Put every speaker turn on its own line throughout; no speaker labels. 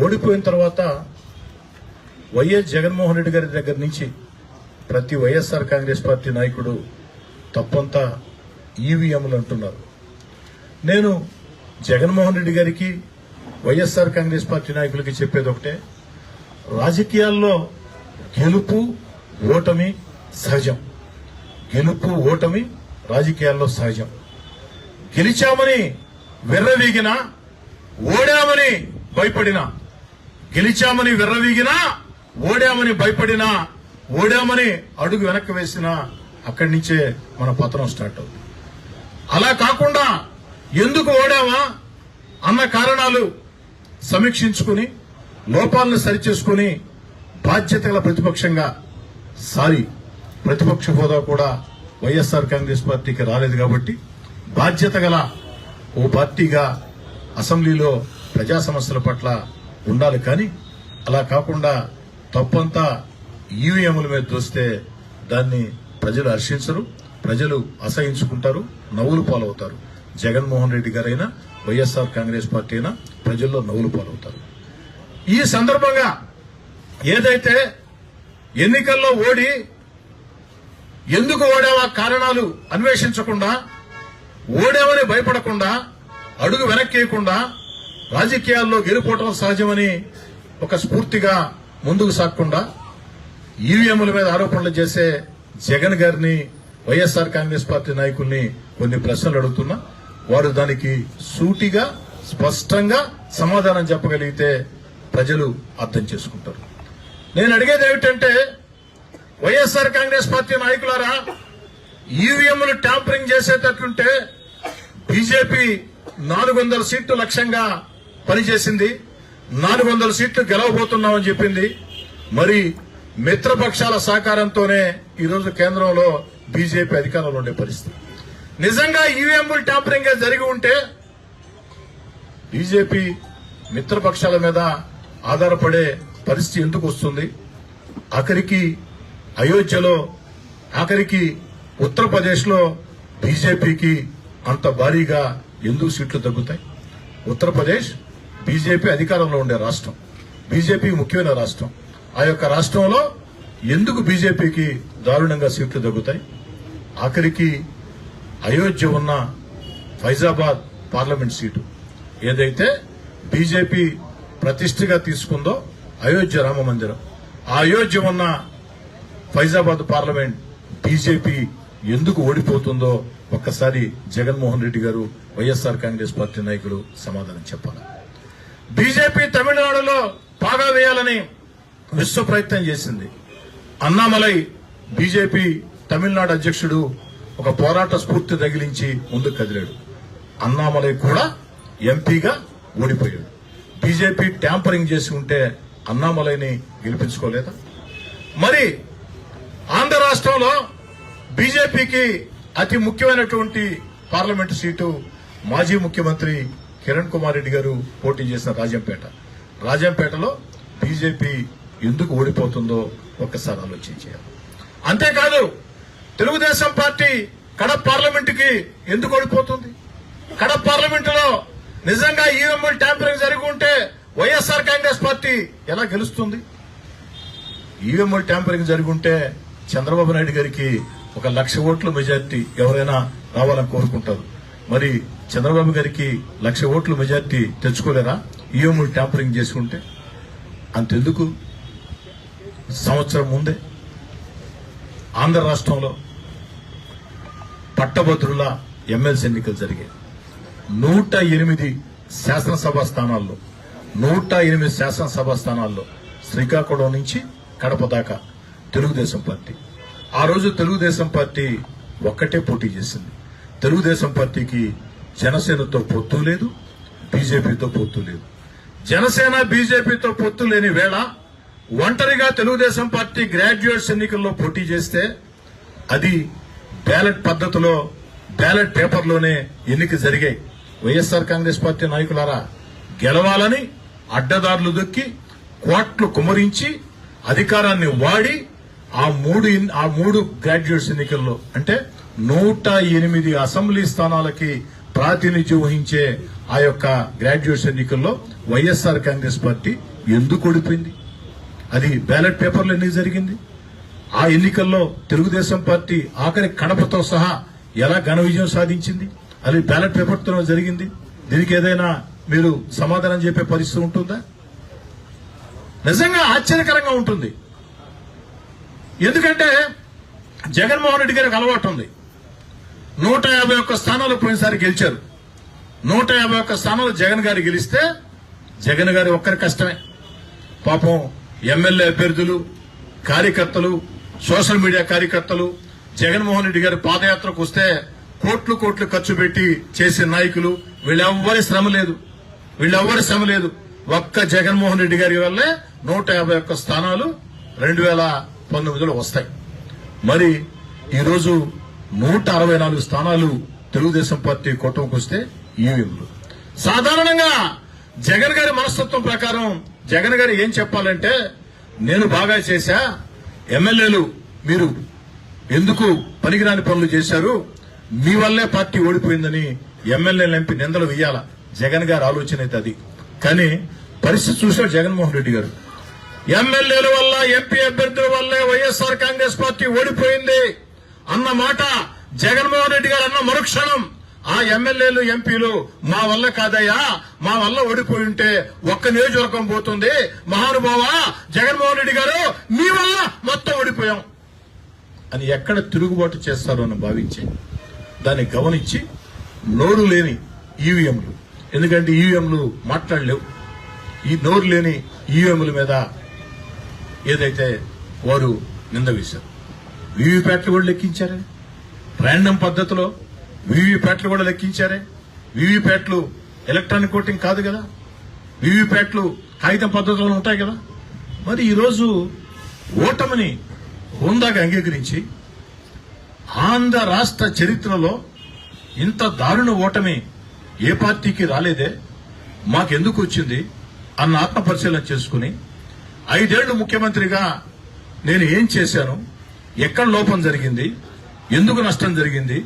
ఓడిపోయిన తర్వాత వైఎస్ జగన్మోహన్ రెడ్డి గారి దగ్గర నుంచి ప్రతి వైఎస్ఆర్ కాంగ్రెస్ పార్టీ నాయకుడు తప్పంతా ఈవీఎంలు అంటున్నారు. నేను జగన్మోహన్ రెడ్డి గారికి వైఎస్ఆర్ కాంగ్రెస్ పార్టీ నాయకులకి చెప్పేది ఒకటే. రాజకీయాల్లో గెలుపు ఓటమి సహజం. గెలుపు ఓటమి రాజకీయాల్లో సహజం. గెలిచామని విర్రవీగినా ఓడామని భయపడినా గెలిచామని విర్రవీగినా ఓడామని భయపడినా ఓడామని అడుగు వెనక్కి వేసినా అక్కడి నుంచే మన పతనం స్టార్ట్ అవుతుంది. అలా కాకుండా ఎందుకు ఓడామా అన్న కారణాలు సమీక్షించుకుని లోపాలను సరిచేసుకుని బాధ్యత గల ప్రతిపక్షంగా సారీ ప్రతిపక్ష హోదా కూడా వైఎస్ఆర్ కాంగ్రెస్ పార్టీకి రాలేదు కాబట్టి బాధ్యత గల ఓ పార్టీగా అసెంబ్లీలో ప్రజా సమస్యల పట్ల ఉండాలి. కానీ అలా కాకుండా తప్పంతా ఈవీఎంల మీద తోస్తే దాన్ని ప్రజలు హర్షించరు ప్రజలు అసహించుకుంటారు నవ్వులు పాలవుతారు. జగన్మోహన్ రెడ్డి గారైనా వైఎస్ఆర్ కాంగ్రెస్ పార్టీ అయినా ప్రజల్లో నవ్వులు పాలవుతారు. ఈ సందర్భంగా ఏదైతే ఎన్నికల్లో ఓడి ఎందుకు ఓడావా కారణాలు అన్వేషించకుండా ఓడామని భయపడకుండా అడుగు వెనక్కేయకుండా రాజకీయాల్లో గెలుపోవటం సహజమని ఒక స్ఫూర్తిగా ముందుకు సాగకుండా ఈవీఎంల మీద ఆరోపణలు చేసే జగన్ గారిని వైఎస్ఆర్ కాంగ్రెస్ పార్టీ నాయకుల్ని కొన్ని ప్రశ్నలు అడుగుతున్నా. వారు దానికి సూటిగా స్పష్టంగా సమాధానం చెప్పగలిగితే ప్రజలు అర్థం చేసుకుంటారు. నేను అడిగేది ఏమిటంటే వైఎస్ఆర్ కాంగ్రెస్ పార్టీ నాయకులారా ఈవీఎంలు ట్యాంపరింగ్ చేసేటట్లుంటే బీజేపీ నాలుగు వందల సీట్లు లక్ష్యంగా పనిచేసింది. నాలుగు వందల సీట్లు గెలవబోతున్నామని చెప్పింది. మరి మిత్రపక్షాల సహకారంతోనే ఈరోజు కేంద్రంలో బీజేపీ అధికారంలో ఉండే పరిస్థితి. నిజంగా ఈవీఎంలు ట్యాంపరింగ్ జరిగి ఉంటే బీజేపీ మిత్రపక్షాల మీద ఆధారపడే పరిస్థితి ఎందుకు వస్తుంది? ఆఖరికి అయోధ్యలో ఆఖరికి ఉత్తరప్రదేశ్లో బీజేపీకి అంత భారీగా ఎందుకు సీట్లు తగ్గుతాయి? ఉత్తరప్రదేశ్ బీజేపీ అధికారంలో ఉండే రాష్ట్రం. బీజేపీ ముఖ్యమైన రాష్ట్రం. ఆ యొక్క రాష్ట్రంలో ఎందుకు బీజేపీకి దారుణంగా సీట్లు తగ్గుతాయి ఆఖరికి అయోధ్య ఉన్న ఫైజాబాద్ పార్లమెంట్ సీటు ఏదైతే బీజేపీ ప్రతిష్టగా తీసుకుందో అయోధ్య రామ మందిరం. ఆ అయోధ్య ఉన్న ఫైజాబాద్ పార్లమెంట్ బీజేపీ ఎందుకు ఓడిపోతుందో ఒక్కసారి జగన్మోహన్ రెడ్డి గారు వైఎస్ఆర్ కాంగ్రెస్ పార్టీ నాయకులు సమాధానం చెప్పాలి. బీజేపీ తమిళనాడులో పాగా వేయాలని విశ్వ ప్రయత్నం చేసింది. అన్నామలై బీజేపీ తమిళనాడు అధ్యక్షుడు ఒక పోరాట స్ఫూర్తి తగిలించి ముందుకు కదిలాడు. అన్నామలై కూడా ఎంపీగా ఓడిపోయాడు. బీజేపీ ట్యాంపరింగ్ చేసి ఉంటే అన్నామలైని గెలిపించుకోలేదా? మరి ఆంధ్ర రాష్ట్రంలో బీజేపీకి అతి ముఖ్యమైనటువంటి పార్లమెంటు సీటు మాజీ ముఖ్యమంత్రి కిరణ్ కుమార్ రెడ్డి గారు పోటీ చేసిన రాజంపేట. రాజంపేటలో బీజేపీ ఎందుకు ఓడిపోతుందో ఒక్కసారి ఆలోచించారు అంతేకాదు తెలుగుదేశం పార్టీ కడప పార్లమెంటుకి ఎందుకు ఓడిపోతుంది? కడప పార్లమెంటులో నిజంగా ఈవెంఎల్ ట్యాంపరింగ్ జరిగి ఉంటే వైఎస్ఆర్ కాంగ్రెస్ పార్టీ ఎలా గెలుస్తుంది? ఈవెంఎల్ ట్యాంపరింగ్ జరిగి ఉంటే చంద్రబాబు నాయుడు గారికి ఒక లక్ష ఓట్ల మెజార్టీ ఎవరైనా రావాలని కోరుకుంటారు. మరి చంద్రబాబు గారికి లక్ష ఓట్ల మెజార్టీ తెచ్చుకోలేరా? ఈవీఎంలు ట్యాంపరింగ్ చేసుకుంటే? అంతెందుకు? సంవత్సరం ముందే ఆంధ్ర రాష్ట్రంలో పట్టభద్రుల ఎమ్మెల్సీ ఎన్నికలు జరిగాయి. నూట ఎనిమిది శాసనసభ స్థానాల్లో నూట ఎనిమిది శాసనసభ స్థానాల్లో శ్రీకాకుళం నుంచి కడప దాకా తెలుగుదేశం పార్టీ. ఆ రోజు తెలుగుదేశం పార్టీ ఒక్కటే పోటీ చేసింది. తెలుగుదేశం పార్టీకి జనసేనతో పొత్తు లేదు బీజేపీతో పొత్తు లేదు. జనసేన బీజేపీతో పొత్తు లేని వేళ ఒంటరిగా తెలుగుదేశం పార్టీ గ్రాడ్యుయేట్స్ ఎన్నికల్లో పోటీ చేస్తే అది బ్యాలెట్ పద్ధతిలో బ్యాలెట్ పేపర్లోనే ఎన్నిక జరిగాయి వైఎస్ఆర్ కాంగ్రెస్ పార్టీ నాయకులారా గెలవాలని అడ్డదారులు దొక్కి కోట్లు కుమరించి అధికారాన్ని వాడి ఆ మూడు ఆ మూడు గ్రాడ్యుయేట్స్ ఎన్నికల్లో అంటే నూట ఎనిమిది అసెంబ్లీ స్థానాలకి ప్రాతినిధ్యం వహించే ఆ యొక్క గ్రాడ్యుయేట్స్ ఎన్నికల్లో వైఎస్ఆర్ కాంగ్రెస్ పార్టీ ఎందుకు ఓడిపోయింది? అది బ్యాలెట్ పేపర్లో ఎందుకు జరిగింది? ఆ ఎన్నికల్లో తెలుగుదేశం పార్టీ ఆఖరి కడపతో సహా ఎలా ఘన విజయం సాధించింది? అది బ్యాలెట్ పేపర్తో జరిగింది. దీనికి ఏదైనా మీరు సమాధానం చెప్పే పరిస్థితి ఉంటుందా? నిజంగా ఆశ్చర్యకరంగా ఉంటుంది. ఎందుకంటే జగన్మోహన్ రెడ్డి గారికి అలవాటు ఉంది. నూట యాభై ఒక్క స్థానాలు పోయినసారి గెలిచారు. నూట యాభై ఒక్క స్థానాలు జగన్ గారు గెలిస్తే జగన్ గారి ఒక్కరి కష్టమే. పాపం ఎమ్మెల్యే అభ్యర్థులు కార్యకర్తలు సోషల్ మీడియా కార్యకర్తలు జగన్మోహన్ రెడ్డి గారి పాదయాత్రకు వస్తే కోట్లు కోట్లు ఖర్చు పెట్టి చేసే నాయకులు వీళ్ళెవ్వరి శ్రమ లేదు. వీళ్ళెవ్వరి శ్రమ లేదు. ఒక్క జగన్మోహన్ రెడ్డి గారి వల్లే నూట యాభై ఒక్క స్థానాలు రెండు వేల పంతొమ్మిదిలో వస్తాయి. మరి ఈరోజు నూట అరవై నాలుగు స్థానాలు తెలుగుదేశం పార్టీ కూటమికి వస్తే ఈవీఎంలు సాధారణంగా జగన్ గారి మనస్తత్వం ప్రకారం జగన్ గారు ఏం చెప్పాలంటే నేను బాగా చేశా ఎమ్మెల్యేలు మీరు ఎందుకు పనికిరాని పనులు చేశారు? మీ వల్లే పార్టీ ఓడిపోయిందని ఎమ్మెల్యేలు ఎంపీ నిందలు వెయ్యాల? జగన్ గారి ఆలోచన అయితే అది. కానీ పరిస్థితి చూశారు జగన్మోహన్ రెడ్డి గారు. ఎమ్మెల్యేల వల్ల ఎంపీ అభ్యర్థుల వల్లే వైఎస్ఆర్ కాంగ్రెస్ పార్టీ ఓడిపోయింది. అన్న మాట జగన్మోహన్ రెడ్డి గారు అన్న మరుక్షణం. ఆ ఎమ్మెల్యేలు ఎంపీలు మా వల్ల కాదయ్యా మా వల్ల ఓడిపోయి ఉంటే ఒక్క నియోజకవర్గం పోతుంది. మహానుభావ జగన్మోహన్ రెడ్డి గారు మీ వల్ల మొత్తం ఓడిపోయాం. అని ఎక్కడ తిరుగుబాటు చేస్తారో అని భావించి. దాన్ని గమనించి నోరు లేని ఈవీఎంలు. ఎందుకంటే ఈవీఎంలు మాట్లాడలేవు. ఈ నోరు లేని ఈవీఎంల మీద ఏదైతే వారు నింద వేశారు. వీవీప్యాట్లు కూడా లెక్కించారే? ర్యాండమ్ పద్ధతిలో వీవీప్యాట్లు కూడా లెక్కించారే? వీవీప్యాట్లు ఎలక్ట్రానిక్ ఓటింగ్ కాదు కదా? వీవీప్యాట్లు కాగితం పద్ధతిలో ఉంటాయి కదా? మరి ఈరోజు ఓటమిని హోందాగా అంగీకరించి ఆంధ్ర రాష్ట్ర చరిత్రలో ఇంత దారుణ ఓటమి ఏ పార్టీకి రాలేదే? మాకెందుకు వచ్చింది? అన్న ఆత్మపరిశీలన చేసుకుని ఐదేళ్ళు ముఖ్యమంత్రిగా నేను ఏం చేశాను? ఎక్కడ లోపం జరిగింది? ఎందుకు నష్టం జరిగింది?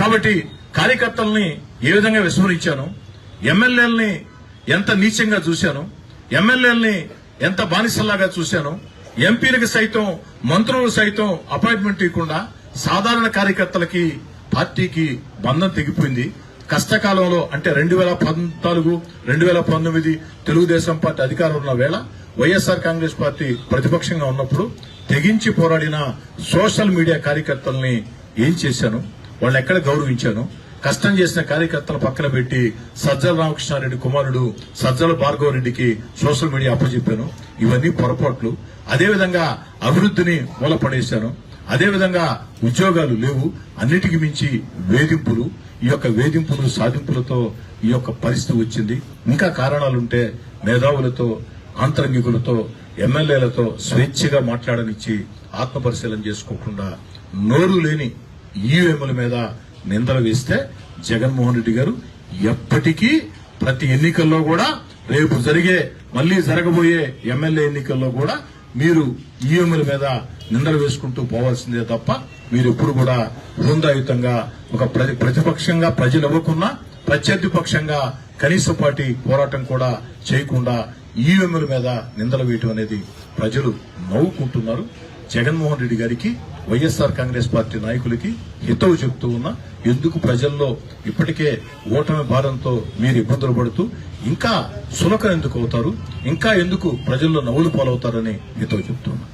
కాబట్టి కార్యకర్తల్ని ఏ విధంగా విస్మరించాను? ఎమ్మెల్యేలని ఎంత నీచంగా చూశాను? ఎమ్మెల్యేలని ఎంత బానిసల్లాగా చూశాను? ఎంపీలకు సైతం మంత్రులు సైతం అపాయింట్మెంట్ ఇవ్వకుండా సాధారణ కార్యకర్తలకి పార్టీకి బంధం తెగిపోయింది. కష్టకాలంలో అంటే రెండు వేల పద్నాలుగు రెండు వేల పంతొమ్మిది తెలుగుదేశం పార్టీ అధికారం ఉన్న వేళ వైఎస్ఆర్ కాంగ్రెస్ పార్టీ ప్రతిపక్షంగా ఉన్నప్పుడు తెగించి పోరాడిన సోషల్ మీడియా కార్యకర్తల్ని ఏం చేశాను? వాళ్ళని ఎక్కడ గౌరవించాను? కష్టం చేసిన కార్యకర్తల పక్కన పెట్టి సజ్జల రామకృష్ణారెడ్డి కుమారుడు సజ్జల భార్గవ రెడ్డికి సోషల్ మీడియా అప్పచెప్పాను. ఇవన్నీ పొరపాట్లు. అదేవిధంగా అభివృద్ధిని మూలపడేశాను. అదేవిధంగా ఉద్యోగాలు లేవు. అన్నిటికి మించి వేధింపులు. ఈ యొక్క వేధింపులు సాధింపులతో ఈ యొక్క పరిస్థితి వచ్చింది. ఇంకా కారణాలుంటే మేధావులతో ఆంతరంగికులతో ఎమ్మెల్యేలతో స్వేచ్ఛగా మాట్లాడనిచ్చి ఆత్మపరిశీలన చేసుకోకుండా నోరు లేని ఈవీఎంల మీద నిందలు వేస్తే జగన్మోహన్ రెడ్డి గారు ఎప్పటికీ ప్రతి ఎన్నికల్లో కూడా రేపు జరిగే మళ్ళీ జరగబోయే ఎమ్మెల్యే ఎన్నికల్లో కూడా మీరు ఈఎంల మీద నిందలు వేసుకుంటూ పోవాల్సిందే తప్ప మీరు ఎప్పుడు కూడా హృందాయుతంగా ఒక ప్రతి- ప్రతిపక్షంగా ప్రజలు ఇవ్వకున్నా ప్రత్యర్థి పక్షంగా కనీసపాటి పోరాటం కూడా చేయకుండా ఈవీఎంల మీద నిందలు వేయటం అనేది ప్రజలు నవ్వుకుంటున్నారు. జగన్మోహన్ రెడ్డి గారికి వైఎస్ఆర్ కాంగ్రెస్ పార్టీ నాయకులకి హితవు చెప్తూ ఉన్నా ఎందుకు ప్రజల్లో ఇప్పటికే ఓటమి భారంతో మీరు ఇబ్బందులు పడుతూ ఇంకా సులకం ఎందుకు అవుతారు? ఇంకా ఎందుకు ప్రజల్లో నవ్వులు పాలవుతారని హితవు చెప్తున్నా